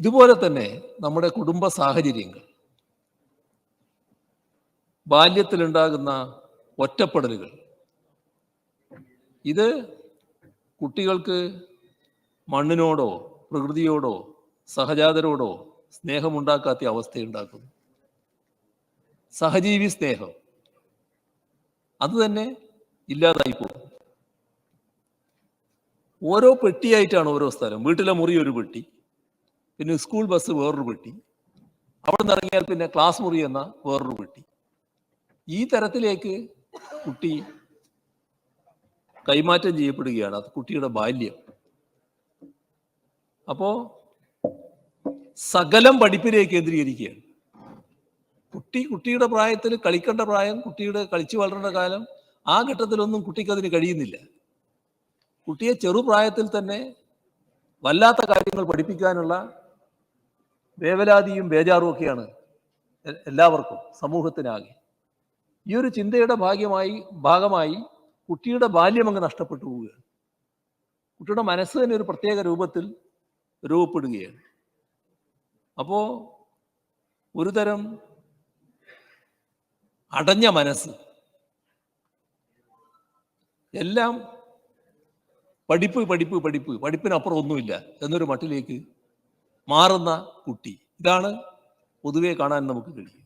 ഇതുപോലെ തന്നെ നമ്മുടെ കുടുംബ സാഹചര്യങ്ങൾ. ബാല്യത്തിലുണ്ടാകുന്ന ഒറ്റപ്പെടലുകൾ. ഇത് കുട്ടികൾക്ക് മണ്ണിനോടോ പ്രകൃതിയോടോ സഹജാതരോടോ സ്നേഹമുണ്ടാക്കാത്ത അവസ്ഥയുണ്ടാക്കുന്നു. സഹജീവി സ്നേഹം. അത് തന്നെ ഇല്ലാതായി പോകും. ഓരോ പെട്ടിയായിട്ടാണ് ഓരോ സ്ഥലം. വീട്ടിലെ മുറി ഒരു പെട്ടി. പിന്നെ സ്കൂൾ ബസ് വേറൊരു പെട്ടി. അവിടെ നിന്ന് ഇറങ്ങിയാൽ പിന്നെ ക്ലാസ് മുറി എന്ന വേറൊരു പെട്ടി. ഈ തരത്തിലേക്ക് കുട്ടി കൈമാറ്റം ചെയ്യപ്പെടുകയാണ്. അത് കുട്ടിയുടെ ബാല്യം. അപ്പോ സകലം പഠിപ്പിനെ കേന്ദ്രീകരിക്കുകയാണ്. കുട്ടി കുട്ടിയുടെ പ്രായത്തിൽ കളിക്കേണ്ട പ്രായം കുട്ടിയുടെ കളിച്ചു വളരേണ്ട കാലം ആ ഘട്ടത്തിലൊന്നും കുട്ടിക്ക് അതിന് കഴിയുന്നില്ല. കുട്ടിയെ ചെറുപ്രായത്തിൽ തന്നെ വല്ലാത്ത കാര്യങ്ങൾ പഠിപ്പിക്കാനുള്ള വേവലാതിയും ബേജാറും ഒക്കെയാണ് എല്ലാവർക്കും സമൂഹത്തിനാകെ. ഈ ഒരു ചിന്തയുടെ ഭാഗ്യമായി ഭാഗമായി കുട്ടിയുടെ ബാല്യം അങ്ങ് നഷ്ടപ്പെട്ടു പോവുകയാണ്. കുട്ടിയുടെ മനസ്സ് തന്നെ ഒരു പ്രത്യേക രൂപത്തിൽ രൂപപ്പെടുകയാണ്. അപ്പോ ഒരു തരം അടഞ്ഞ മനസ്സ്. എല്ലാം പഠിപ്പ് പഠിപ്പ് പഠിപ്പ് പഠിപ്പിനപ്പുറം ഒന്നുമില്ല എന്നൊരു മട്ടിലേക്ക് മാറുന്ന കുട്ടി. ഇതാണ് പൊതുവെ കാണാൻ നമുക്ക് കഴിയും